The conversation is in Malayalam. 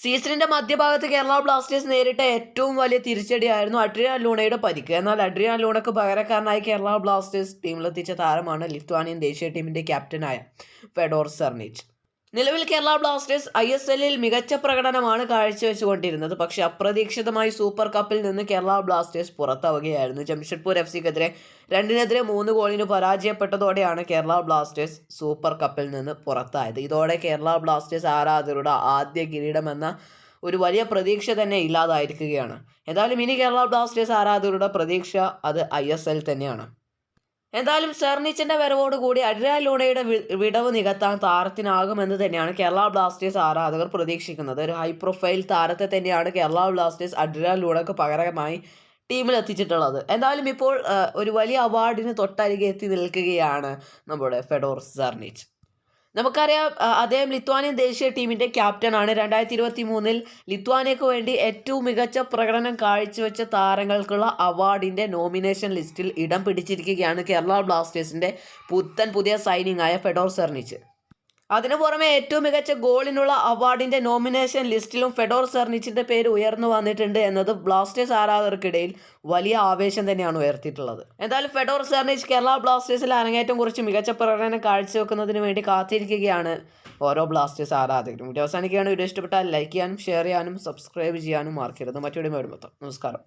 സീസണിന്റെ മധ്യഭാഗത്ത് കേരള ബ്ലാസ്റ്റേഴ്സ് നേരിട്ട ഏറ്റവും വലിയ തിരിച്ചടിയായിരുന്നു അഡ്രിയാൻ ലൂണയുടെ പരിക്ക് എന്നാൽ അഡ്രിയാൻ ലൂണക്ക് പകരക്കാരനായി കേരള ബ്ലാസ്റ്റേഴ്സ് ടീമിലെത്തിച്ച താരമാണ് ലിത്വാനിയൻ ദേശീയ ടീമിന്റെ ക്യാപ്റ്റനായ ഫെഡോർ സർണിച്ച്. നിലവിൽ കേരള ബ്ലാസ്റ്റേഴ്സ് ഐ എസ് എല്ലിൽ മികച്ച പ്രകടനമാണ് കാഴ്ചവെച്ചുകൊണ്ടിരുന്നത്. പക്ഷേ അപ്രതീക്ഷിതമായി സൂപ്പർ കപ്പിൽ നിന്ന് കേരള ബ്ലാസ്റ്റേഴ്സ് പുറത്താവുകയായിരുന്നു. ജംഷഡ്പൂർ എഫ് സിക്കെതിരെ രണ്ടിനെതിരെ മൂന്ന് ഗോളിന് പരാജയപ്പെട്ടതോടെയാണ് കേരള ബ്ലാസ്റ്റേഴ്സ് സൂപ്പർ കപ്പിൽ നിന്ന് പുറത്തായത്. ഇതോടെ കേരള ബ്ലാസ്റ്റേഴ്സ് ആരാധകരുടെ ആദ്യ കിരീടമെന്ന ഒരു വലിയ പ്രതീക്ഷ തന്നെ ഇല്ലാതായിരിക്കുകയാണ്. എന്തായാലും ഇനി കേരള ബ്ലാസ്റ്റേഴ്സ് ആരാധകരുടെ പ്രതീക്ഷ അത് ഐ തന്നെയാണ്. എന്തായാലും സെർണിച്ചിന്റെ വരവോടുകൂടി അഡ്രിയാൻ ലൂണയുടെ വി- വിടവ് നികത്താൻ താരത്തിനാകുമെന്ന് തന്നെയാണ് കേരള ബ്ലാസ്റ്റേഴ്സ് ആരാധകർ പ്രതീക്ഷിക്കുന്നത്. ഒരു ഹൈ പ്രൊഫൈൽ താരത്തെ തന്നെയാണ് കേരള ബ്ലാസ്റ്റേഴ്സ് അഡ്രിയാൻ ലൂണക്ക് പകരമായി ടീമിൽ എത്തിച്ചിട്ടുള്ളത്. എന്തായാലും ഇപ്പോൾ ഒരു വലിയ അവാർഡിന് തൊട്ടരികെ എത്തി നിൽക്കുകയാണ് നമ്മുടെ ഫെഡോർ സർണിച്ച് നമുക്കറിയാം അദ്ദേഹം ലിത്വാനിയൻ ദേശീയ ടീമിന്റെ ക്യാപ്റ്റനാണ്. രണ്ടായിരത്തി ഇരുപത്തി മൂന്നിൽ ലിത്വാനിയക്ക് വേണ്ടി ഏറ്റവും മികച്ച പ്രകടനം കാഴ്ചവെച്ച താരങ്ങൾക്കുള്ള അവാർഡിന്റെ നോമിനേഷൻ ലിസ്റ്റിൽ ഇടം പിടിച്ചിരിക്കുകയാണ് കേരള ബ്ലാസ്റ്റേഴ്സിന്റെ പുത്തൻ പുതിയ സൈനിങ് ആയ ഫെഡോർ സെർണിച്ച്. അതിനു പുറമെ ഏറ്റവും മികച്ച ഗോളിനുള്ള അവാർഡിന്റെ നോമിനേഷൻ ലിസ്റ്റിലും ഫെഡോർ സെർണിച്ചിന്റെ പേര് ഉയർന്നു വന്നിട്ടുണ്ട് എന്നത് ബ്ലാസ്റ്റേഴ്സ് ആരാധകർക്കിടയിൽ വലിയ ആവേശം തന്നെയാണ് ഉയർത്തിയിട്ടുള്ളത്. എന്തായാലും ഫെഡോർ സെർണിച്ച് കേരള ബ്ലാസ്റ്റേഴ്സിൽ അരങ്ങേറ്റം കുറിച്ച് മികച്ച പ്രകടനം കാഴ്ചവെക്കുന്നതിന് വേണ്ടി കാത്തിരിക്കുകയാണ് ഓരോ ബ്ലാസ്റ്റേഴ്സ് ആരാധകരും. വീഡിയോ അവസാനിക്കുകയാണ്. വീഡിയോ ഇഷ്ടപ്പെട്ടാൽ ലൈക്ക് ചെയ്യാനും ഷെയർ ചെയ്യാനും സബ്സ്ക്രൈബ് ചെയ്യാനും മറക്കരുത്. മറ്റൊരു മേടുമ്പത്തം നമസ്കാരം.